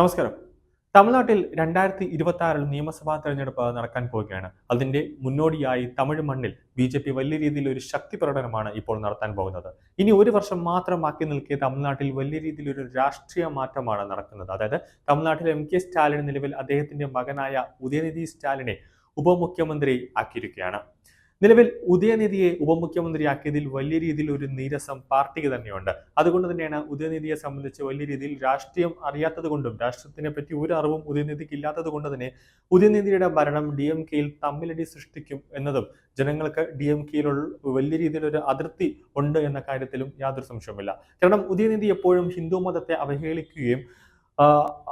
നമസ്കാരം. തമിഴ്നാട്ടിൽ രണ്ടായിരത്തി ഇരുപത്തി ആറിൽ നിയമസഭാ തെരഞ്ഞെടുപ്പ് നടക്കാൻ പോവുകയാണ്. അതിന്റെ മുന്നോടിയായി തമിഴ് മണ്ണിൽ ബി ജെ പി വലിയ രീതിയിൽ ഒരു ശക്തി പ്രകടനമാണ് ഇപ്പോൾ നടത്താൻ പോകുന്നത്. ഇനി ഒരു വർഷം മാത്രം ബാക്കി നിൽക്കെ തമിഴ്നാട്ടിൽ വലിയ രീതിയിൽ ഒരു രാഷ്ട്രീയ മാറ്റമാണ് നടക്കുന്നത്. അതായത് തമിഴ്നാട്ടിൽ എം കെ സ്റ്റാലിൻ നിലവിൽ അദ്ദേഹത്തിന്റെ മകനായ ഉദയനിധി സ്റ്റാലിനെ ഉപമുഖ്യമന്ത്രി ആക്കിയിരിക്കുകയാണ്. നിലവിൽ ഉദയനിധിയെ ഉപമുഖ്യമന്ത്രിയാക്കിയതിൽ വലിയ രീതിയിൽ ഒരു നീരസം പാർട്ടിക്ക് തന്നെയുണ്ട്. അതുകൊണ്ട് തന്നെയാണ് ഉദയനിധിയെ സംബന്ധിച്ച് വലിയ രീതിയിൽ രാഷ്ട്രീയം അറിയാത്തത് കൊണ്ടും രാഷ്ട്രീയത്തിനെ പറ്റി ഒരു അറിവും ഉദയനിധിക്ക് ഇല്ലാത്തത് കൊണ്ട് തന്നെ ഉദയനിധിയുടെ ഭരണം ഡി എം കെയിൽ തമ്മിലടി സൃഷ്ടിക്കും എന്നതും ജനങ്ങൾക്ക് ഡി എം കെയിലുള്ള വലിയ രീതിയിലൊരു അതിർത്തി ഉണ്ട് എന്ന കാര്യത്തിലും യാതൊരു സംശയവുമില്ല. കാരണം ഉദയനിധി എപ്പോഴും ഹിന്ദു മതത്തെ അവഹേളിക്കുകയും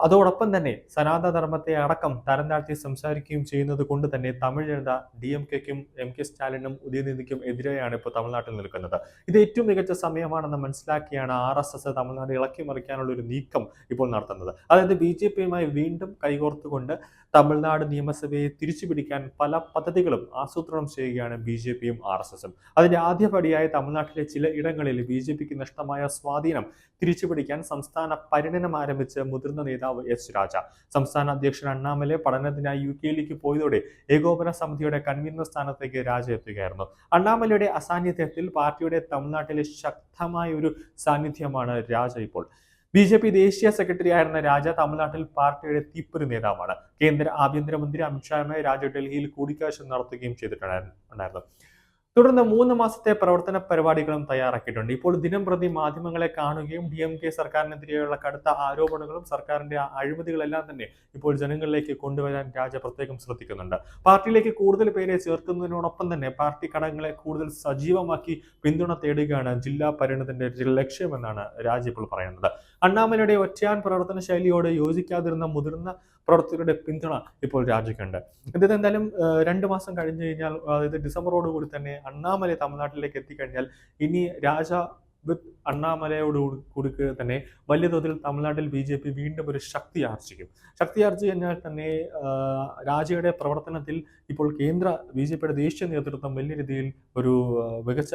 അതോടൊപ്പം തന്നെ സനാതനധർമ്മത്തെ അടക്കം തരം താഴ്ത്തി സംസാരിക്കുകയും ചെയ്യുന്നത് കൊണ്ട് തന്നെ തമിഴ് ജനത ഡി എം കെക്കും എം കെ സ്റ്റാലിനും ഉദയനിധിക്കും എതിരെയാണ് ഇപ്പോൾ തമിഴ്നാട്ടിൽ നിൽക്കുന്നത്. ഇത് ഏറ്റവും മികച്ച സമയമാണെന്ന് മനസ്സിലാക്കിയാണ് ആർ എസ് എസ് തമിഴ്നാട് ഇളക്കി മറിക്കാനുള്ള ഒരു നീക്കം ഇപ്പോൾ നടത്തുന്നത്. അതായത് ബി ജെ പിയുമായി വീണ്ടും കൈകോർത്തുകൊണ്ട് തമിഴ്നാട് നിയമസഭയെ തിരിച്ചു പിടിക്കാൻ പല പദ്ധതികളും ആസൂത്രണം ചെയ്യുകയാണ് ബി ജെ പിയും ആർ എസ് എസും. അതിന്റെ ആദ്യപടിയായി തമിഴ്നാട്ടിലെ ചില ഇടങ്ങളിൽ ബി ജെ പിക്ക് നഷ്ടമായ സ്വാധീനം തിരിച്ചുപിടിക്കാൻ സംസ്ഥാന പര്യടനം ആരംഭിച്ച മുതിർന്ന നേതാവ് എസ് രാജ. സംസ്ഥാന അധ്യക്ഷൻ അണ്ണാമലെ പഠനത്തിനായി യു കെയിലേക്ക് പോയതോടെ ഏകോപന സമിതിയുടെ കൺവീനർ സ്ഥാനത്തേക്ക് രാജ എത്തുകയായിരുന്നു അണ്ണാമലയുടെ അസാന്നിധ്യത്തിൽ പാർട്ടിയുടെ തമിഴ്നാട്ടിലെ ശക്തമായ ഒരു സാന്നിധ്യമാണ് രാജ ഇപ്പോൾ. ബി ജെ പി ദേശീയ സെക്രട്ടറി ആയിരുന്ന രാജ തമിഴ്നാട്ടിൽ പാർട്ടിയുടെ തീപ്പൊരു നേതാവാണ്. കേന്ദ്ര ആഭ്യന്തരമന്ത്രി അമിത്ഷായുമായി രാജ ഡൽഹിയിൽ കൂടിക്കാഴ്ച നടത്തുകയും ചെയ്തിട്ടുണ്ടായിരുന്നു. തുടർന്ന് മൂന്ന് മാസത്തെ പ്രവർത്തന പരിപാടികളും തയ്യാറാക്കിയിട്ടുണ്ട്. ഇപ്പോൾ ദിനം പ്രതി മാധ്യമങ്ങളെ കാണുകയും ഡി എം കെ സർക്കാരിനെതിരെയുള്ള കടുത്ത ആരോപണങ്ങളും സർക്കാരിന്റെ അഴിമതികളെല്ലാം തന്നെ ഇപ്പോൾ ജനങ്ങളിലേക്ക് കൊണ്ടുവരാൻ രാജ പ്രത്യേകം ശ്രദ്ധിക്കുന്നുണ്ട്. പാർട്ടിയിലേക്ക് കൂടുതൽ പേരെ ചേർക്കുന്നതിനോടൊപ്പം തന്നെ പാർട്ടി ഘടകങ്ങളെ കൂടുതൽ സജീവമാക്കി പിന്തുണ തേടുകയാണ് ജില്ലാ പര്യടനത്തിന്റെ ലക്ഷ്യമെന്നാണ് രാജ ഇപ്പോൾ പറയുന്നത്. അണ്ണാമലയുടെ ഒറ്റയാൻ പ്രവർത്തന ശൈലിയോട് യോജിക്കാതിരുന്ന മുതിർന്ന പ്രവർത്തകരുടെ പിന്തുണ ഇപ്പോൾ രാജിക്കുണ്ട് ഇത് എന്തായാലും രണ്ട് മാസം കഴിഞ്ഞു കഴിഞ്ഞാൽ അതായത് ഡിസംബറോടുകൂടി തന്നെ അണ്ണാമല തമിഴ്നാട്ടിലേക്ക് എത്തിക്കഴിഞ്ഞാൽ ഇനി രാജ വിത്ത് അണ്ണാമലയോട് കൂടി- തന്നെ വലിയ തോതിൽ തമിഴ്നാട്ടിൽ ബി ജെ പി വീണ്ടും ഒരു ശക്തി ആർജിക്കും. ശക്തി ആർജി കഴിഞ്ഞാൽ തന്നെ രാജയുടെ പ്രവർത്തനത്തിൽ ഇപ്പോൾ കേന്ദ്ര ബി ജെ പിയുടെ ദേശീയ നേതൃത്വം വലിയ രീതിയിൽ ഒരു മികച്ച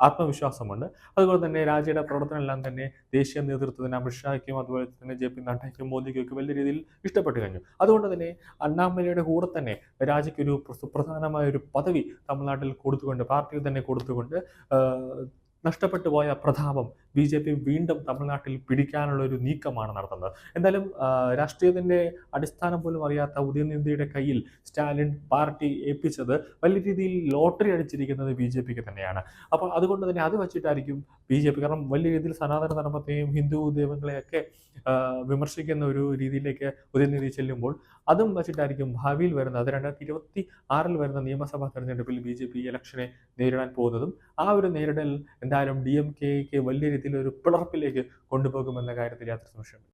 ആത്മവിശ്വാസമുണ്ട്. അതുപോലെ തന്നെ രാജയുടെ പ്രവർത്തനം എല്ലാം തന്നെ ദേശീയ നേതൃത്വത്തിന് അമിത്ഷായ്ക്കും അതുപോലെ തന്നെ ജെ പി നഡ്ഡയ്ക്കും മോദിക്കും ഒക്കെ വലിയ രീതിയിൽ ഇഷ്ടപ്പെട്ടു കഴിഞ്ഞു. അതുകൊണ്ട് തന്നെ അണ്ണാമലയുടെ കൂടെ തന്നെ രാജയ്ക്ക് ഒരു സുപ്രധാനമായ ഒരു പദവി തമിഴ്നാട്ടിൽ കൊടുത്തുകൊണ്ട് പാർട്ടിയിൽ തന്നെ കൊടുത്തുകൊണ്ട് നഷ്ടപ്പെട്ടു പോയ പ്രതാപം ബി ജെ പി വീണ്ടും തമിഴ്നാട്ടിൽ പിടിക്കാനുള്ള ഒരു നീക്കമാണ് നടത്തുന്നത്. എന്തായാലും രാഷ്ട്രീയത്തിന്റെ അടിസ്ഥാനം പോലും അറിയാത്ത ഉദയനിധിയുടെ കയ്യിൽ സ്റ്റാലിൻ പാർട്ടി ഏൽപ്പിച്ചത് വലിയ രീതിയിൽ ലോട്ടറി അടിച്ചിരിക്കുന്നത് ബി ജെ പിക്ക് തന്നെയാണ്. അപ്പോൾ അതുകൊണ്ട് തന്നെ അത് വെച്ചിട്ടായിരിക്കും ബി ജെ പി കാരണം വലിയ രീതിയിൽ സനാതന ധർമ്മത്തെയും ഹിന്ദു ദൈവങ്ങളെയൊക്കെ വിമർശിക്കുന്ന ഒരു രീതിയിലേക്ക് ഉദയനിധി ചെല്ലുമ്പോൾ അതും വെച്ചിട്ടായിരിക്കും ഭാവിയിൽ വരുന്ന അത് രണ്ടായിരത്തി ഇരുപത്തി ആറിൽ വരുന്ന നിയമസഭാ തെരഞ്ഞെടുപ്പിൽ ബി ജെ പി ഇലക്ഷനെ നേരിടാൻ പോകുന്നതും ആ ഒരു നേരിടൽ എന്തായാലും ഡി എം കെക്ക് വലിയ രീതിയിൽ ഒരു പിളർപ്പിലേക്ക് കൊണ്ടുപോകുമെന്ന കാര്യത്തിൽ യാതൊരു സംശയമില്ല